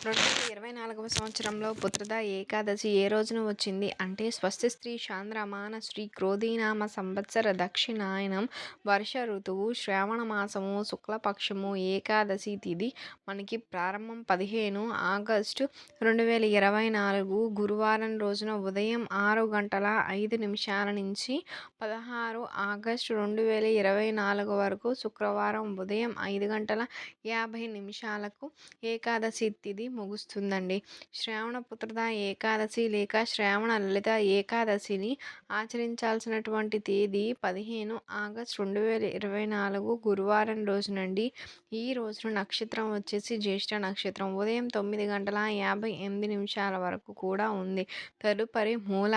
రెండు వేల ఇరవై నాలుగవ సంవత్సరంలో పుత్రద ఏకాదశి ఏ రోజున వచ్చింది? అంటే స్వస్తి స్త్రీ చాంద్రమాన శ్రీ క్రోధీనామ సంవత్సర దక్షిణాయనం వర్ష ఋతువు శ్రావణ మాసము శుక్లపక్షము ఏకాదశి తిథి మనకి ప్రారంభం పదిహేను ఆగస్టు రెండు వేల ఇరవై నాలుగు గురువారం రోజున ఉదయం ఆరు గంటల ఐదు నిమిషాల నుంచి పదహారు ఆగస్టు రెండు వేల ఇరవై నాలుగు వరకు శుక్రవారం ఉదయం ఐదు గంటల యాభై నిమిషాలకు ఏకాదశి తిథి ముగుస్తుందండి. శ్రావణ పుత్రద ఏకాదశి లేక శ్రావణ లలిత ఏకాదశిని ఆచరించాల్సినటువంటి తేదీ పదిహేను ఆగస్ట్ రెండు వేల ఇరవై నాలుగు గురువారం రోజునండి. ఈ రోజున నక్షత్రం వచ్చేసి జ్యేష్ఠ నక్షత్రం. ఉదయం తొమ్మిది గంటల యాభై ఎనిమిది నిమిషాల వరకు కూడా ఉంది. తదుపరి మూల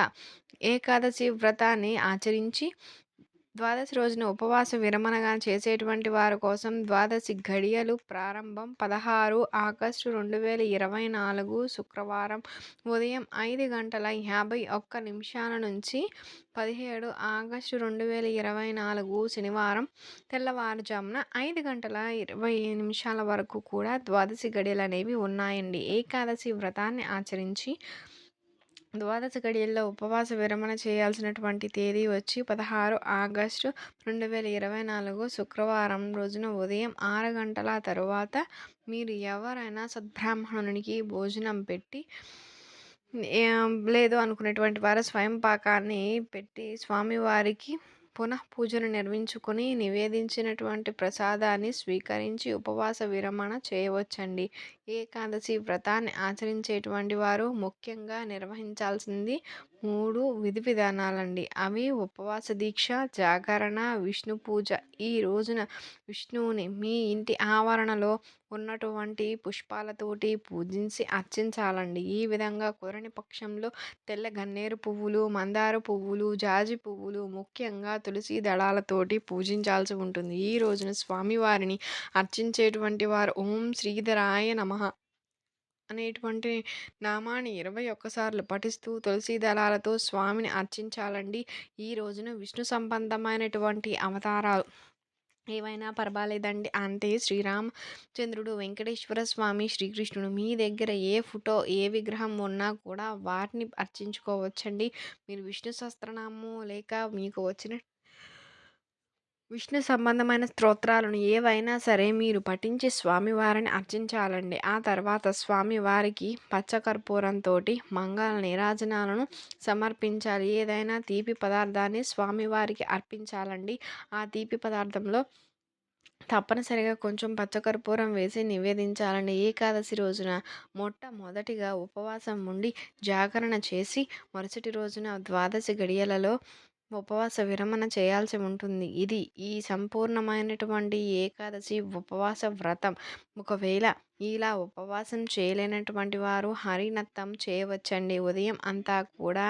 ఏకాదశి వ్రతాన్ని ఆచరించి ద్వాదశి రోజున ఉపవాస విరమణగా చేసేటువంటి వారి కోసం ద్వాదశి ఘడియలు ప్రారంభం పదహారు ఆగస్టు రెండు వేల ఇరవై నాలుగు శుక్రవారం ఉదయం ఐదు గంటల యాభై ఒక్క నిమిషాల నుంచి పదిహేడు ఆగస్టు రెండు వేల ఇరవై నాలుగు శనివారం తెల్లవారుజామున ఐదు గంటల ఇరవై నిమిషాల వరకు కూడా ద్వాదశి గడియలు అనేవి ఉన్నాయండి. ఏకాదశి వ్రతాన్ని ఆచరించి ద్వాదశ గడియల్లో ఉపవాస విరమణ చేయాల్సినటువంటి తేదీ వచ్చి పదహారు ఆగస్టు రెండు వేల ఇరవై నాలుగు శుక్రవారం రోజున ఉదయం ఆరు గంటల తరువాత మీరు ఎవరైనా సద్బ్రాహ్మణునికి భోజనం పెట్టి లేదు అనుకునేటువంటి వారు స్వయం పాకాన్ని పెట్టి స్వామివారికి పునః పూజను నిర్మించుకొని నివేదించినటువంటి ప్రసాదాన్ని స్వీకరించి ఉపవాస విరమణ చేయవచ్చండి. ఏకాదశి వ్రతాన్ని ఆచరించేటువంటి వారు ముఖ్యంగా నిర్వహించాల్సింది మూడు విధి విధానాలండి. అవి ఉపవాస దీక్ష జాగరణ విష్ణు పూజ. ఈ రోజున విష్ణువుని మీ ఇంటి ఆవరణలో ఉన్నటువంటి పుష్పాలతోటి పూజించి అర్చించాలండి. ఈ విధంగా కుదరని పక్షంలో తెల్ల గన్నేరు పువ్వులు మందార పువ్వులు జాజి పువ్వులు ముఖ్యంగా తులసి దళాలతోటి పూజించాల్సి ఉంటుంది. ఈ రోజున స్వామివారిని అర్చించేటువంటి వారు ఓం శ్రీధరాయ నమ అనేటువంటి నామాన్ని ఇరవై ఒక్కసార్లు పఠిస్తూ తులసి దళాలతో స్వామిని అర్చించాలండి. ఈ రోజున విష్ణు సంబంధమైనటువంటి అవతారాలు ఏవైనా పర్వాలేదండి. అంతే శ్రీరామచంద్రుడు వెంకటేశ్వర స్వామి శ్రీకృష్ణుడు మీ దగ్గర ఏ ఫోటో ఏ విగ్రహం ఉన్నా కూడా వాటిని అర్చించుకోవచ్చండి. మీరు విష్ణు సహస్రనామం లేక మీకు వచ్చిన విష్ణు సంబంధమైన స్తోత్రాలను ఏవైనా సరే మీరు పఠించి స్వామివారిని అర్చించాలండి. ఆ తర్వాత స్వామివారికి పచ్చకర్పూరంతో మంగళ నీరాజనాలను సమర్పించాలి. ఏదైనా తీపి పదార్థాన్ని స్వామివారికి అర్పించాలండి. ఆ తీపి పదార్థంలో తప్పనిసరిగా కొంచెం పచ్చకర్పూరం వేసి నివేదించాలండి. ఏకాదశి రోజున మొట్టమొదటిగా ఉపవాసం ఉండి జాగరణ చేసి మరుసటి రోజున ద్వాదశి గడియలలో ఉపవాస విరమణ చేయాల్సి ఉంటుంది. ఇది ఈ సంపూర్ణమైనటువంటి ఏకాదశి ఉపవాస వ్రతం. ఒకవేళ ఇలా ఉపవాసం చేయలేనటువంటి వారు హరినత్తం చేయవచ్చండి. ఉదయం అంతా కూడా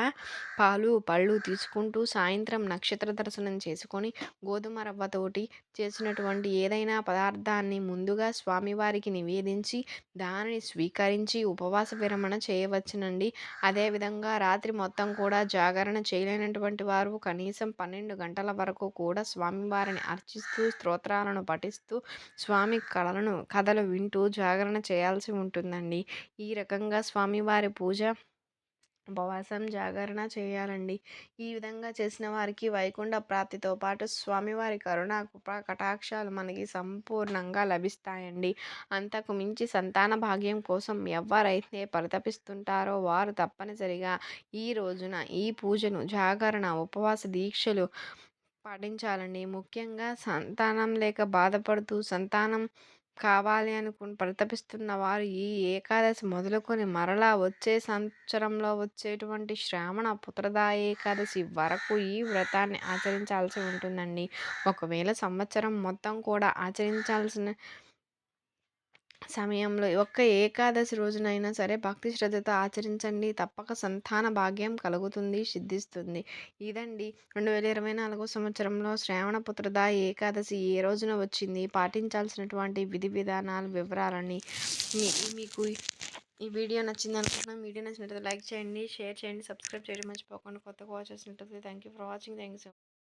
పాలు పళ్ళు తీసుకుంటూ సాయంత్రం నక్షత్ర దర్శనం చేసుకొని గోధుమ రవ్వతోటి చేసినటువంటి ఏదైనా పదార్థాన్ని ముందుగా స్వామివారికి నివేదించి దానిని స్వీకరించి ఉపవాస విరమణ చేయవచ్చునండి. అదేవిధంగా రాత్రి మొత్తం కూడా జాగరణ చేయలేనటువంటి వారు కనీసం పన్నెండు గంటల వరకు కూడా స్వామివారిని అర్చిస్తూ స్తోత్రాలను పఠిస్తూ స్వామి కళలను కథలు వింటూ జాగరణ జాగరణ చేయాల్సి ఉంటుందండి. ఈ రకంగా స్వామివారి పూజ ఉపవాసం జాగరణ చేయాలండి. ఈ విధంగా చేసిన వారికి వైకుంఠ ప్రాప్తితో పాటు స్వామివారి కరుణ కృప కటాక్షాలు మనకి సంపూర్ణంగా లభిస్తాయండి. అంతకు మించి సంతాన భాగ్యం కోసం ఎవరైతే పరితపిస్తుంటారో వారు తప్పనిసరిగా ఈ రోజున ఈ పూజను జాగరణ ఉపవాస దీక్షలు పాటించాలండి. ముఖ్యంగా సంతానం లేక బాధపడుతూ సంతానం కావాలి అనుకుని పరితపిస్తున్న వారు ఈ ఏకాదశి మొదలుకొని మరలా వచ్చే సంవత్సరంలో వచ్చేటువంటి శ్రావణ పుత్రదా ఏకాదశి వరకు ఈ వ్రతాన్ని ఆచరించాల్సి ఉంటుందండి. ఒకవేళ సంవత్సరం మొత్తం కూడా ఆచరించాల్సిన సమయంలో ఒక్క ఏకాదశి రోజునైనా సరే భక్తి శ్రద్ధతో ఆచరించండి. తప్పక సంతాన భాగ్యం కలుగుతుంది సిద్ధిస్తుంది. ఇదండి రెండు వేల ఇరవై నాలుగో సంవత్సరంలో శ్రావణ పుత్రద ఏకాదశి ఏ రోజున వచ్చింది? పాటించాల్సినటువంటి విధి విధానాలు వివరాలని మీకు ఈ వీడియో నచ్చింది అనుకుంటున్నాను. వీడియో నచ్చినట్లయితే లైక్ చేయండి షేర్ చేయండి సబ్స్క్రైబ్ చేయడం మర్చిపోకుండా కొత్తగా వాచ్ చేసినట్లయితే thank you for watching thank you so